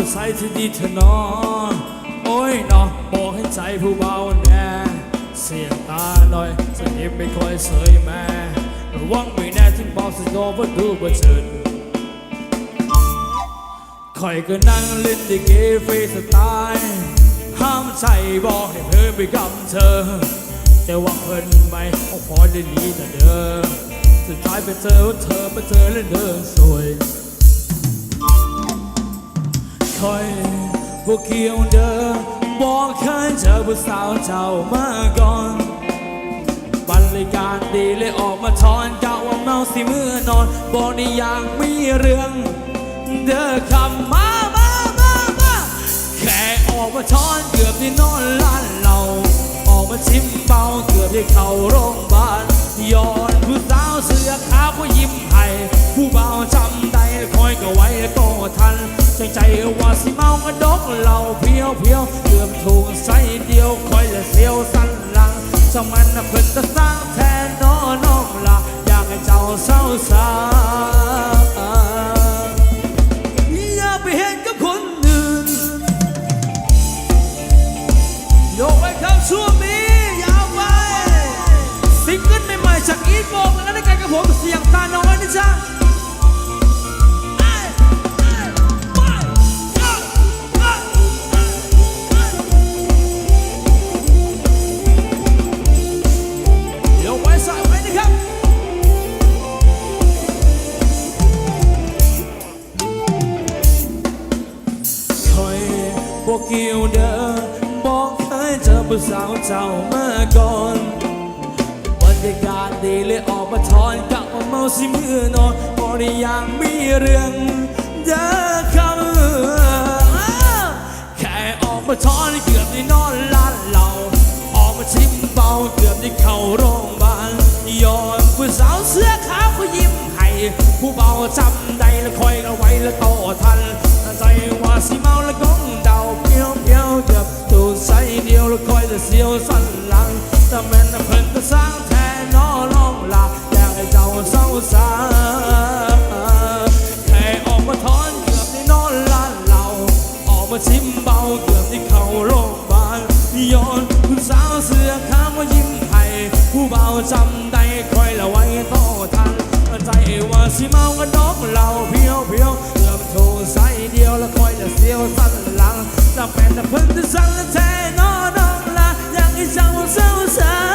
เอาใส่ที่ดีเธอนอนโอ้ยเนาะบอกให้ใจผู้เบาแน่เสียงตาหน่อยสนิทไม่ค่อยเสยแม่ระวังไม่แน่ที่บอกสโนว่าดูว่เชิญคอยก็นั่งเล่นดิเกฟรีสไตล์ห้ามใจบอกให้เธอไปกับเธอ แต่ว่าเพิ่นไม่เอาพอได้หนีแต่เดิมสุดท้ายไปเจอว่าเธอมาเจอแล้วเดินสวย คอยพวกเกี่ยวเดิมบอกเคยเจอผู้สาวเจ้ามาก่อนบรรยากาศดีเลยออกมาทอนกะว่าเมาสิเมื่อนอนบอกในอย่างมีเรื่อง เด้อคำมามามามาแค่ออกมาทอนเกือบได้นอนล้านเราออกมาชิมเบาเกือบได้เข้าโรงพยาบาลย้อนผู้สาว ดกเหล่าเพียวเพียวเกือบถูกใส่เดียวคอยละเสียวสันหลังสมันน่ะเพิ่นจะสร้างแทนน้อน้องละอยากให้เจ้าเศร้าสา้าวเจ้ามาก่อนบรรยากาศดีเลยออกมาทอนกลับมาเมาสิมือนอนพอได้ยังมีเรื่องเดินคำแค่ออกมาทอนเกือบได้นอนลานเหล่าออกมาชิมเบาเกือบได้เข้าโรงพยาบาลย้อนผู้สาวเสื้อขาวเขายิ้มให้ผู้เบาจำได้แล้วคอยเอาไว้แล้วโตทันใจว่าสิเมาแล้วก้ เสียวสันหลังแต่แม่นเพิ่นก็สร้างแทนน้อน้องลาอยากให้เจ้าเศร้าสาแค่ออกมาทอนเกือบได้นอนลานเหล่าออกมาชิมเบาเกือบได้เข้าโรงพยาบาลย้อนผู้สาวเสื้อขาวมายิ้มให้ผู้เบาจำได้คอยละไว้ต่อทันใจว่าสิเมากันดอกเหล่าเพียวเพียวเริ่มโทรใส่เดียวแล้วคอยจะเสียวสันหลังจะเป็นแต่เพิ่นจะสั่งและแท้นอน องล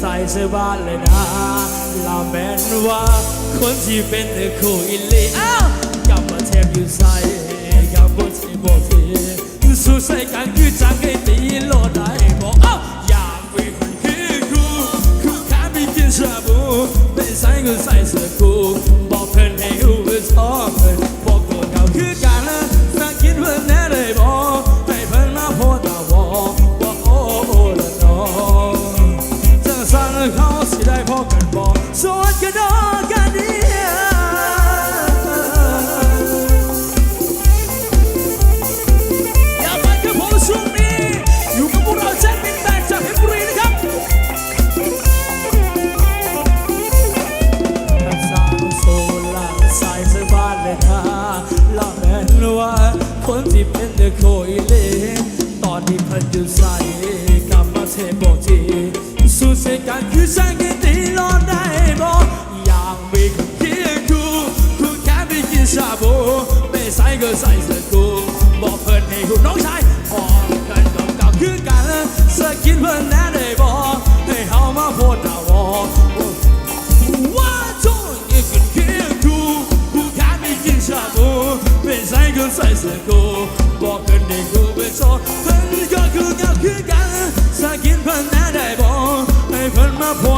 ใส่เสื้อบ้านเลยนะลาแมนว่า คนที่เป็นเธอคู่อิลีอ้าวกับมาแทบอยู่ใส่กับบทที่บอกทีสู้ใส่กันคือจังให้ตีโลดได้บอกอ้าวอยากมีคนคือคู่คู่ขาไม่กินชาบูไม่ใส่ก็ใส่เสื้อคู่บอกเพื่อนให้รู้ว่าชอบเพื่อน คนที่เป็นเด็กโคยเลตอนที่เพันอยู่ใส่กลับมาเทบอกทีสู้เสีกันคือช่างกินตีรอดได้ ชาบูไม่ใส่ก็ใส่เสื้อกูบอกเพื่อนให้คุณน้องชายพอกันกับเก่าคือกันสกินเพื่อนแน่ได้บอกให้เฮามาโพดดาวอว่าจ้องยังกินเคียงคู่คู่แค่ไม่กินชาบูไม่ใส่ก็ใส่เสื้อกูบอกเพื่อนให้กูเป็นโซเพื่อนก็คือเงาคือกันสกินเพื่อนแน่ได้บอกให้เพื่อนมาโพ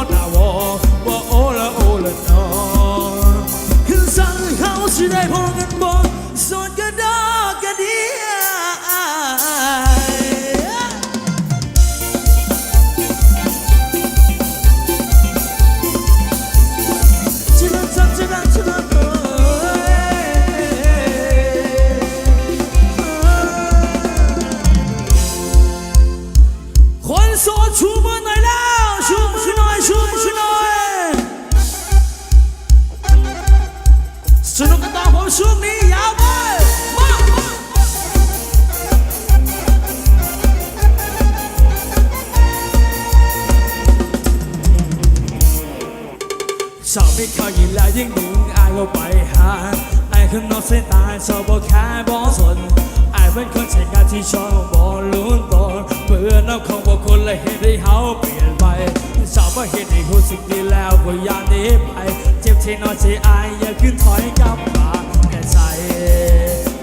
ดด ว่าใจอายอย่าขึ้นถอยกลับมาแต่ใจ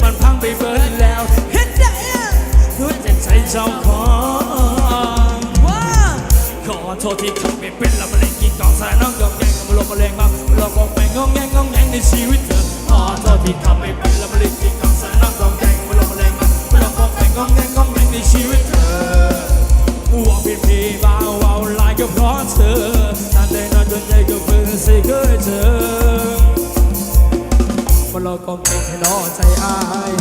มันพังไปเบิดแล้วเห็นใจด้วยใจเจ้าของว่าขอโทษที่ทำไม่เป็นละมะเร็งกินกองสารน้องยอมแกงกับมาลมมาเรงมาหลอกออกไปงองแงงงองแงงในชีวิต นั่นได้นอนจนใจก็เพิ่งสิเคยเจอมาลอกกองเกงให้น้อใจอาย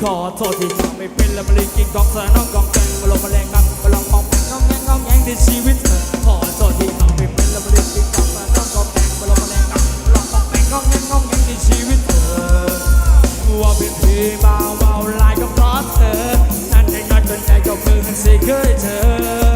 ขอโทษที่ทำไม่เป็นและไม่ได้กินกองเธอน้องกองเก่งมาลงมาแรงกันมาลองมองเป็นน้องแงงน้องแงงในชีวิตเธอขอโทษที่ทำไม่เป็นและไม่ได้กินกองเธอน้องกองเก่งมาลงมาแรงกันมาลองมองเป็นน้องแงงน้องแงงในชีวิตเธอว่าเป็นผีเบาเบาลายก็เพราะเธอนั่นได้นอยจนใจก็เพิ่งสิเคยเจอ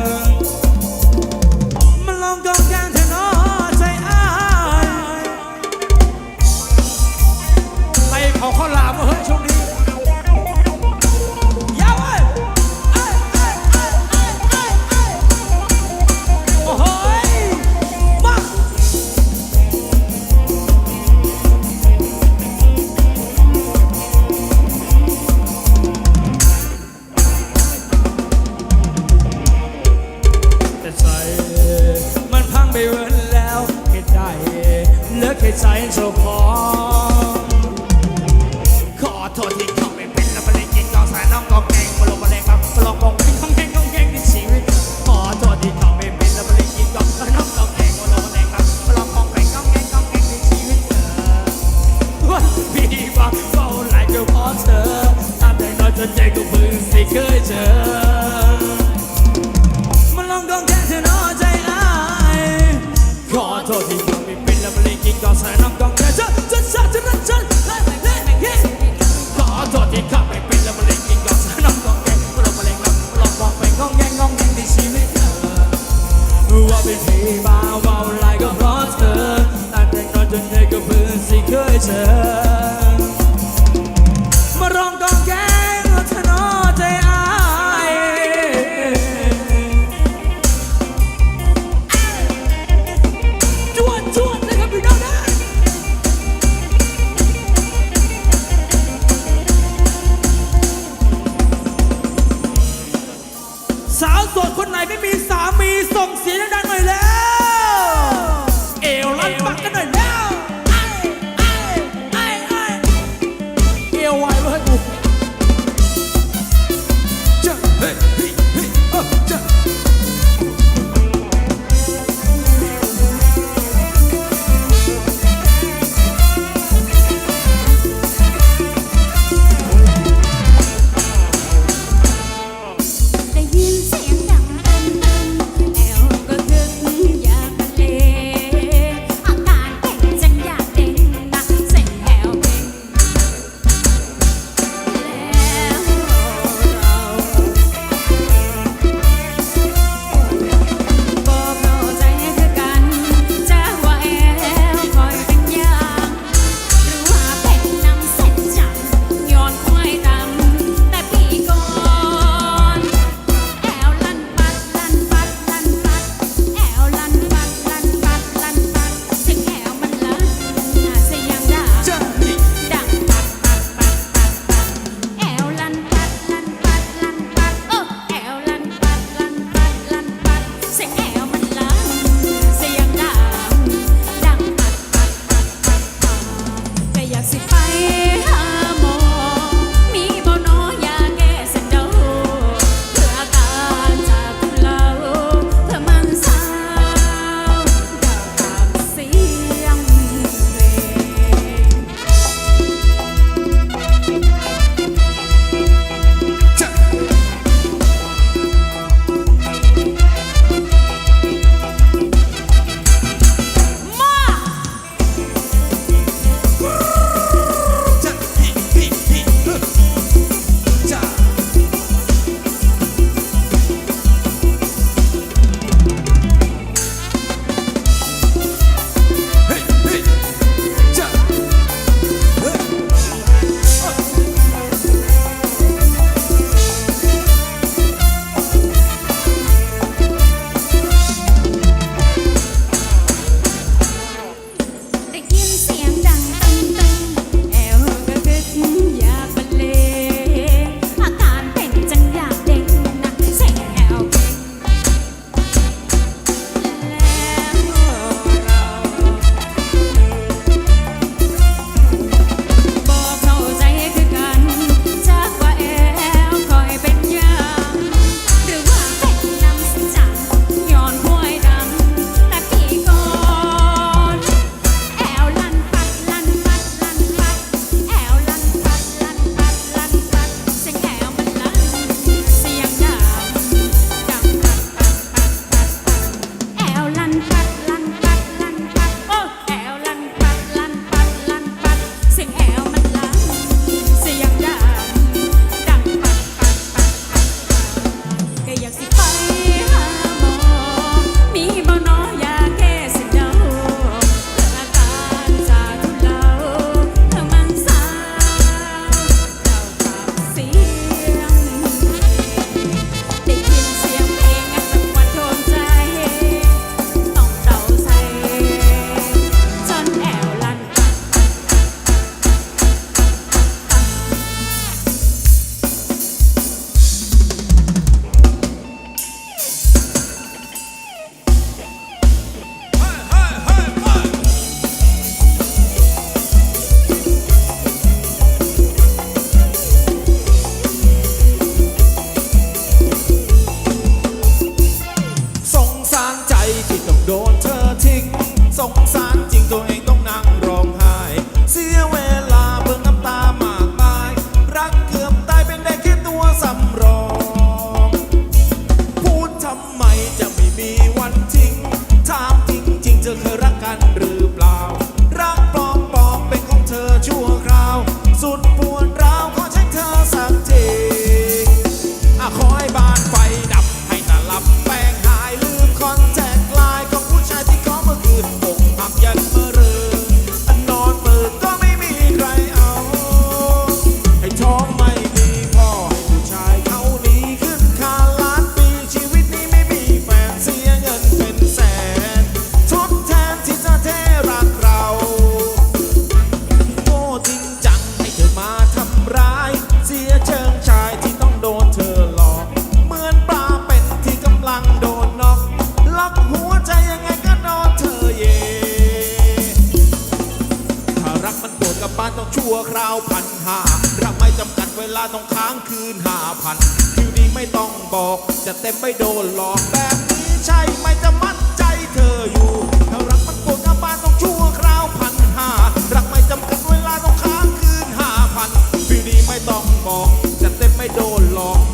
ไม่ต้องบอก จะเต็มไม่โดนหลอกแบบนี้ใช่ไหมจะมัดใจเธออยู่ถ้ารักมันโกรธาบานต้องชั่วคราวพันห้ารักไม่จำกัดเวลาต้องค้างคืนห้าพันฟีนี้ไม่ต้องบอก จะเต็มไม่โดนหลอก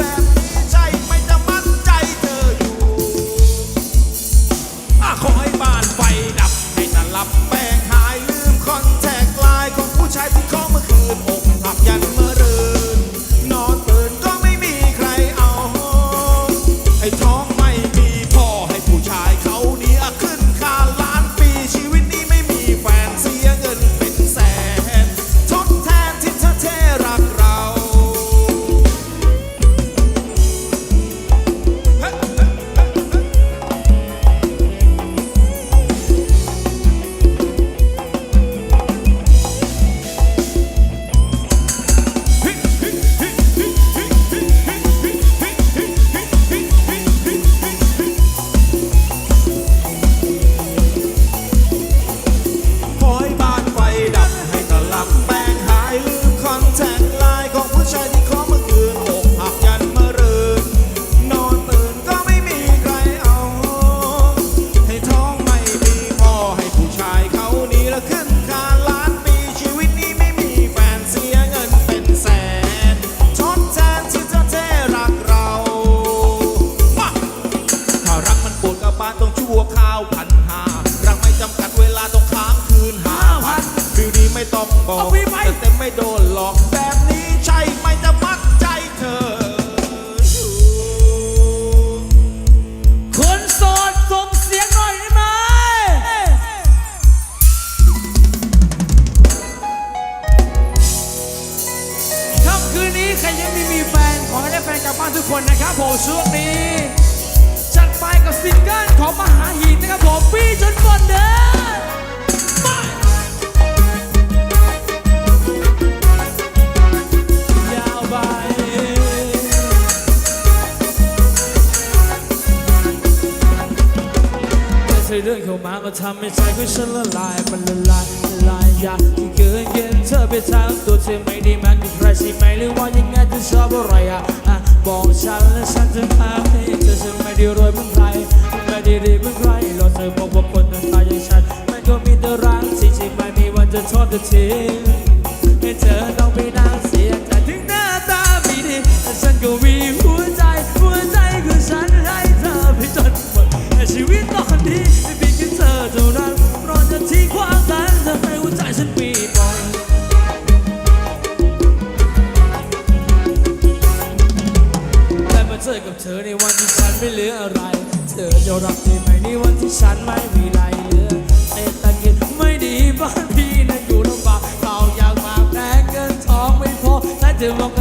ับผมช่วงนี้ จัดไปกับซิงเกิลของมหาหินนะครับผมพี่จนฝนเด้อเรื่องเข้ามามาทำให้ใจของฉันละลายมันละลายละลายอยากที่เกินเกินเธอไปทำตัวเธอไม่ได้มันกับใครใช่ไหมหรือว่ายังไงเธอชอบอะไรอะ บอกฉันและฉันจะพาไปแต่ฉันไม่ได้รวยเหมือไรไม่ได้ดีเหมือไใครเราเธอบอกว่าคนนั้นตายอย่างฉันมันก็มีตารางที่จริงไม่มีวันจะทอดจะทิ้งให้เธอต้องไปนั่งเสียใจถึงหน้าตาไม่ดีแต่ฉันก็มีหัวใจหัวใจคือฉันให้เธอไปจนหมดในชีวิตตอนนี้ไม่เพียงแค่เธอเท่านั้นรอจะทิ้งความตาย อกับเธอในวันที่ฉันไม่เหลืออะไร เธอจะรักได้ไหมในวันที่ฉันไม่มีไรเหลือเศรษฐกิจไม่ดีบ้านพี่นั่นอยู่ลำบากเราอยากมาแพงเงินทองไม่พอและเธอบอก